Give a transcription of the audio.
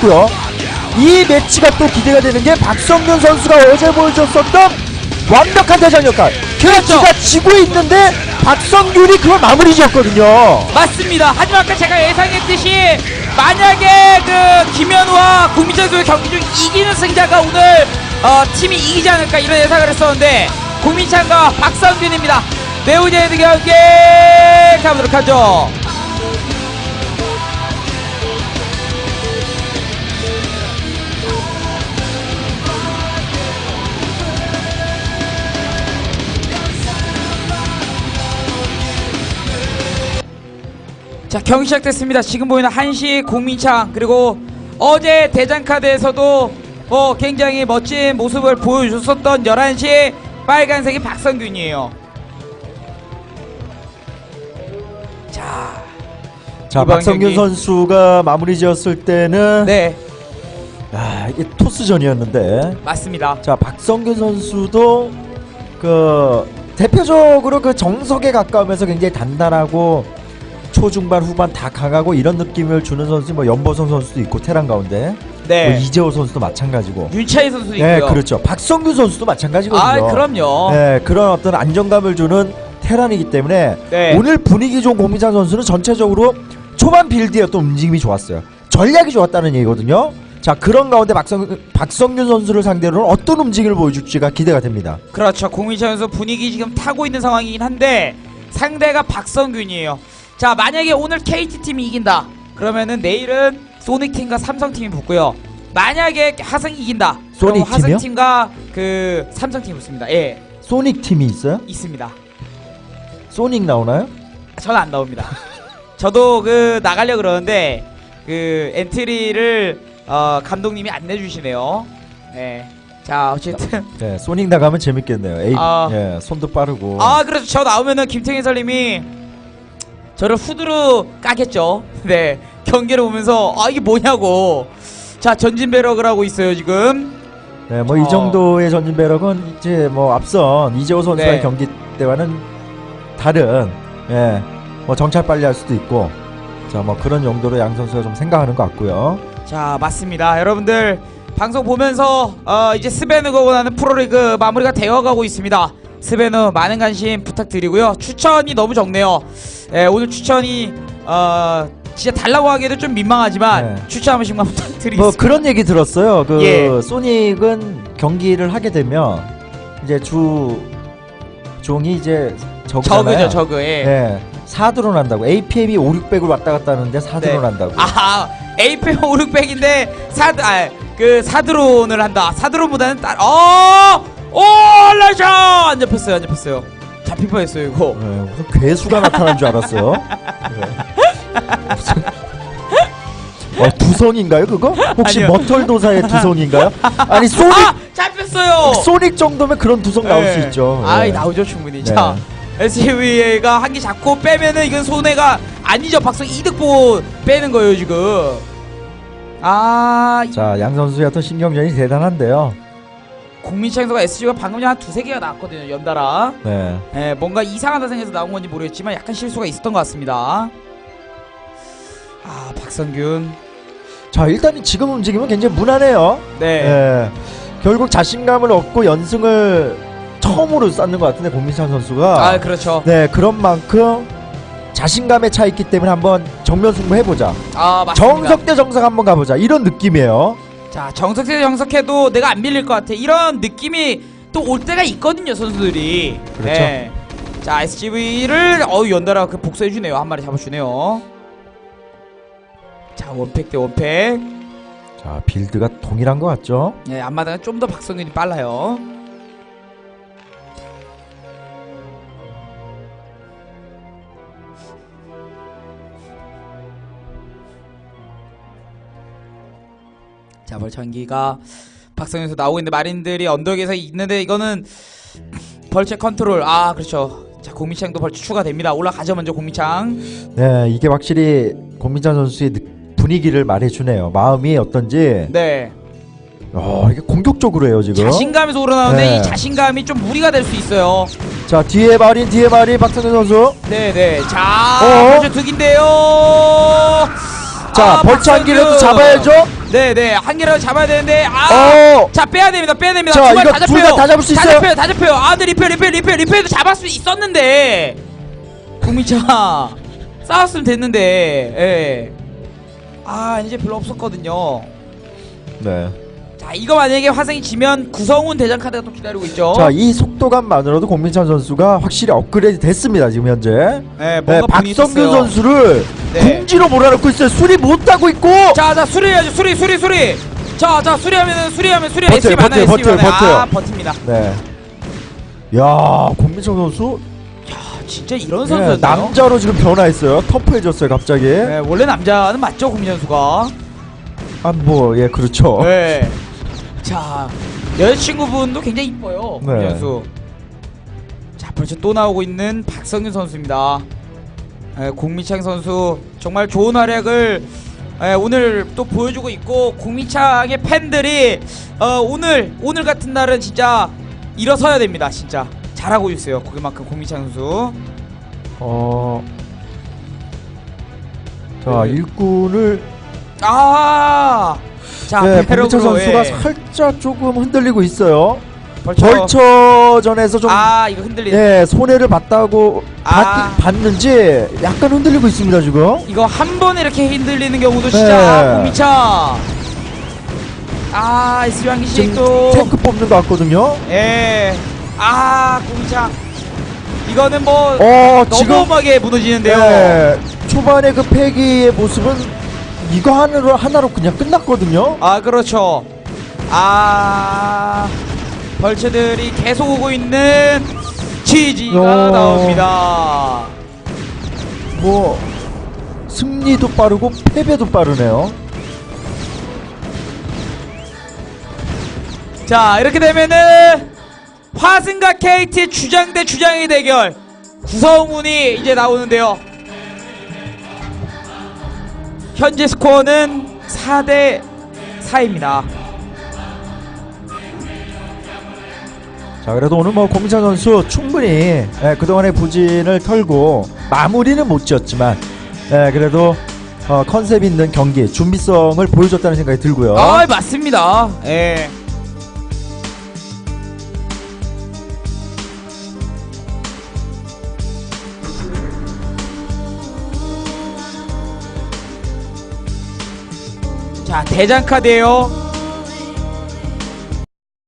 있고요. 이 매치가 또 기대가 되는 게 박성균 선수가 어제 보여줬었던 완벽한 대장 역할. 그렇죠. KT가 지고 있는데 박성균이 그걸 마무리 지었거든요. 맞습니다. 하지만 아까 제가 예상했듯이 만약에 그 김현우와 국민철 선수의 경기 중 이기는 승자가 오늘 어, 팀이 이기지 않을까 이런 예상을 했었는데 국민찬과 박성균입니다. 매우 재밌는 경기 가보도록 하죠. 자 경기 시작됐습니다. 지금 보이는 한시 공민창 그리고 어제 대장카드에서도 어, 굉장히 멋진 모습을 보여줬었던 11시 빨간색이 박성균이에요. 자, 자, 박성균 경기. 선수가 마무리 지었을 때는 네 아, 이게 토스전이었는데 맞습니다. 자 박성균 선수도 그 대표적으로 그 정석에 가까우면서 굉장히 단단하고 초중반 후반 다 강하고 이런 느낌을 주는 선수 뭐 연보성 선수도 있고 테란 가운데 네 뭐 이재호 선수도 마찬가지고 윤차희 선수도 네 있고요. 그렇죠 박성균 선수도 마찬가지거든요 아 그럼요. 네 그런 어떤 안정감을 주는 테란이기 때문에 네. 오늘 분위기 좋은 고민찬 선수는 전체적으로 초반 빌드의 어떤 움직임이 좋았어요 전략이 좋았다는 얘기거든요 자 그런 가운데 박성, 박성균 선수를 상대로는 어떤 움직임을 보여줄지가 기대가 됩니다 그렇죠. 공민철 선수 분위기 지금 타고 있는 상황이긴 한데 상대가 박성균이에요. 자 만약에 오늘 KT 팀이 이긴다. 그러면은 내일은 소닉 팀과 삼성 팀이 붙고요. 만약에 하성이 이긴다. 소닉 팀이요? 팀과 그 삼성 팀이 붙습니다. 예, 소닉 팀이 있어요? 있습니다. 소닉 나오나요? 저는 안 나옵니다. 저도 그 나가려 그러는데 그 엔트리를 어, 감독님이 안 내주시네요. 네. 자 어쨌든 네 소닉 나가면 재밌겠네요 에이, 아. 예, 손도 빠르고 아 그래서 저 나오면은 김태균 설님이 저를 후드로 까겠죠. 네 경기를 보면서 아 이게 뭐냐고. 자 전진 배럭을 하고 있어요 지금. 네, 뭐이 어. 정도의 전진 배럭은 이제 뭐 앞선 이재호 선수와의 네. 경기 때와는 다른 예, 뭐 정찰 빨리 할 수도 있고 자 뭐 그런 용도로 양 선수가 좀 생각하는 것 같고요. 자 맞습니다 여러분들 방송 보면서 어, 이제 스베누가 원하는 프로리그 마무리가 되어가고 있습니다 스베누 많은 관심 부탁드리고요 추천이 너무 적네요 예, 오늘 추천이 어, 진짜 달라고 하기에도 좀 민망하지만 네. 추천 한 번씩만 뭐 부탁드리겠습니다 그런 얘기 들었어요. 그 예. 소닉은 경기를 하게 되면 이제 주 종이 이제 적잖아요. 저그죠 저그 예. 네. 4드론 한다고 APM이 5, 600을 왔다 갔다 하는데 4드론 네. 한다고. 아 AP 5 600인데 사드 아그 사드론을 한다 사드론보다는 딸 어! 오 라샤 안 잡혔어요 안 잡혔어요 잡힐 뻔했어요 이거 네, 무슨 괴수가 나타난 줄 알았어요. 네. 무슨- 어, 두성인가요 그거? 혹시 아니요. 머털 도사의 두성인가요? 아니 소닉 아 잡혔어요. 소닉 정도면 그런 두성 나올 네. 수 있죠. 아이 네. 나오죠 충분히. 네. 자 SCV가 한 개 잡고 빼면은 이건 손해가 아니죠. 박성 이득 보고 빼는 거예요 지금. 아 자, 양 선수의 어떤 신경전이 대단한데요. 국민창에서가 SCV가 방금 전에 한 두세 개가 나왔거든요 연달아. 네. 예, 뭔가 이상하다 생각해서 나온 건지 모르겠지만 약간 실수가 있었던 것 같습니다. 아 박성균. 자, 일단 지금 움직임은 굉장히 무난해요. 네. 예. 결국 자신감을 얻고 연승을 처음으로 쌓는 것 같은데 공민찬 선수가 아 그렇죠. 네 그런 만큼 자신감에 차 있기 때문에 한번 정면 승부 해보자. 아 맞습니다. 정석 대 정석 한번 가보자. 이런 느낌이에요. 자 정석세 정석해도 내가 안 밀릴 것 같아 이런 느낌이 또 올 때가 있거든요 선수들이 그렇죠. 네. 자 SGV를 어우 연달아 그 복수해주네요 한 마리 잡아주네요 자 원팩 대 원팩 자 빌드가 동일한 것 같죠? 네 앞마당은 좀 더 박성균이 빨라요 자 벌창기가 박성현에서 나오고 있는데 마린들이 언덕에서 있는데 이거는 벌채 컨트롤 아 그렇죠 자 공미창도 벌채 추가됩니다 올라가죠 먼저 공미창 네 이게 확실히 공민찬 선수의 느- 분위기를 말해주네요. 마음이 어떤지. 네 어 이게 공격적으로 해요 지금. 자신감에서 우러나오는데 네. 이 자신감이 좀 무리가 될 수 있어요 자 뒤에 마린 뒤에 마린 박성현 선수. 네네 자 어? 벌채 득인데요 자 아, 벌창기라도 박성균. 잡아야죠. 네네 한 개라도 잡아야 되는데 아. 어! 자 빼야 됩니다 빼야 됩니다 자, 두발 이거 다 둘 잡혀요 다 다 잡을 수 다 있어요? 잡혀요 다 잡혀요 아 근데 리페 리페 리페 리페도 잡을 수 있었는데 국민차 싸웠으면 됐는데 예. 아 이제 별로 없었거든요 네. 자 이거 만약에 화성이 지면 구성훈 대장 카드가 또 기다리고 있죠 자, 이 속도감만으로도 공민찬 선수가 확실히 업그레이드 됐습니다, 지금 현재. 네, 네, 뭔가 분이 박성균 있었어요. 선수를 네. 궁지로 몰아넣고 있어요. 수리 못 하고 있고! 자 자 수리해야죠 수리 수리 수리 자 자 수리하면 수리하면 수리하면 버텨요, SC 많아요 버텨요, SC 많아요 버텨요, 아 버팁니다 네. 야, 공민찬 선수 아, 진짜 이런 네, 선수였나요? 남자로 지금 변화했어요. 터프해졌어요, 갑자기. 네, 원래 남자는 맞죠, 국민 선수가. 아, 뭐, 예, 그렇죠. 네. 자, 여자친구분도 굉장히 이뻐요, 네. 선수. 자, 벌써 또 나오고 있는 박성윤 선수입니다. 네, 공미창 선수 정말 좋은 활약을 네, 오늘 또 보여주고 있고 공미창의 팬들이 어, 오늘 오늘 같은 날은 진짜 일어서야 됩니다, 진짜 잘하고 있어요. 그만큼 공미창 선수. 어. 자, 네. 일꾼을 아, 자, 네, 베테랑으로, 공민찬 선수가 예. 살짝 조금 흔들리고 있어요. 벌처전에서 좀 아 이거 흔들리네 예, 손해를 봤다고 아. 받, 봤는지 약간 흔들리고 있습니다, 지금. 이거 한 번에 이렇게 흔들리는 경우도 진짜 네. 고미차 아 이스방기식 지금 또 탱크 뽑는 것 같거든요. 예아 고미차 이거는 뭐 어, 너무 지금 엄하게 무너지는데요 네, 초반에 그 패기의 모습은 이거 하나로 하나로 그냥 끝났거든요. 아 그렇죠 아 벌채들이 계속 오고 있는 지지가 어. 나옵니다 뭐 승리도 빠르고 패배도 빠르네요. 자 이렇게 되면은 화승과 KT 주장 대 주장의 대결 구성훈이 이제 나오는데요 현재 스코어는 4대 4입니다 자, 그래도 오늘 뭐 공민찬 선수 충분히 예, 그동안의 부진을 털고 마무리는 못 지었지만 예, 그래도 어, 컨셉 있는 경기 준비성을 보여줬다는 생각이 들고요. 아 맞습니다 예. 자 대장 카드예요